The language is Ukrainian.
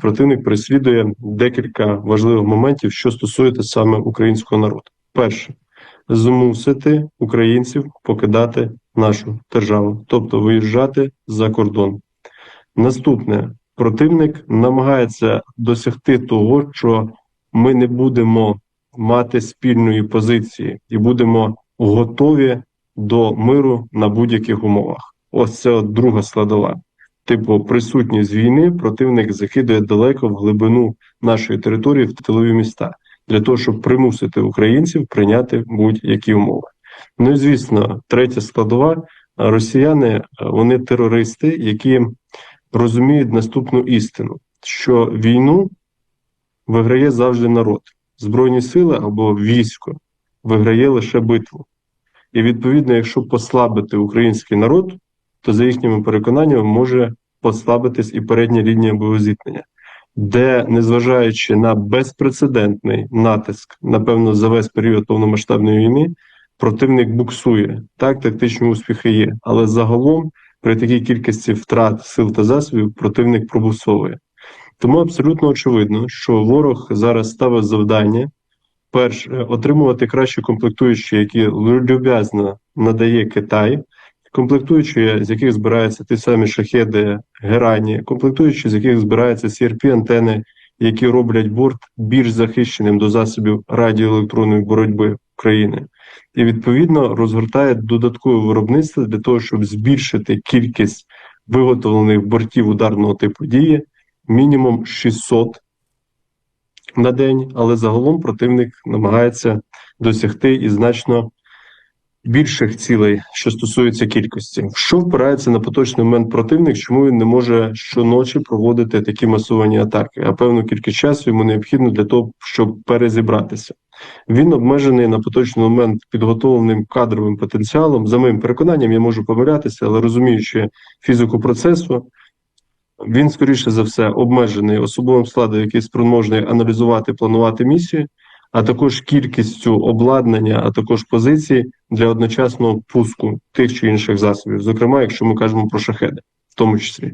Противник переслідує декілька важливих моментів, що стосується саме українського народу. Перше змусити українців покидати нашу державу, тобто виїжджати за кордон. Наступне противник намагається досягти того, що ми не будемо мати спільної позиції і будемо готові до миру на будь-яких умовах. Ось це от друга складова. Типу, присутність війни противник закидує далеко в глибину нашої території в тилові міста для того, щоб примусити українців прийняти будь-які умови. Ну і звісно, третя складова росіяни вони терористи, які розуміють наступну істину, що війну виграє завжди народ, збройні сили або військо виграє лише битву. І відповідно, якщо послабити український народ, то за їхніми переконаннями може послабитись і передня лінія боєзіткнення, де, незважаючи на безпрецедентний натиск, напевно, за весь період повномасштабної війни, противник буксує. Так, тактичні успіхи є, але загалом при такій кількості втрат сил та засобів противник пробусовує. Тому абсолютно очевидно, що ворог зараз ставить завдання перш отримувати кращі комплектуючі, які люб'язно надає Китай, комплектуючі, з яких збираються ті самі шахеди Герані, комплектуючі, з яких збираються crp антени, які роблять борт більш захищеним до засобів радіоелектронної боротьби України, і відповідно розгортає додаткове виробництво для того, щоб збільшити кількість виготовлених бортів ударного типу дії мінімум 600 на день, але загалом противник намагається досягти і значно більших цілей, що стосується кількості. Що впирається на поточний момент противник, чому він не може щоночі проводити такі масовані атаки? А певну кількість часу йому необхідно для того, щоб перезібратися. Він обмежений на поточний момент підготовленим кадровим потенціалом. За моїм переконанням, я можу помилятися, але розуміючи фізику процесу. Він, скоріше за все, обмежений особовим складом, який спроможний аналізувати, планувати місії, а також кількістю обладнання, а також позиції для одночасного пуску тих чи інших засобів, зокрема, якщо ми кажемо про шахеди, в тому числі.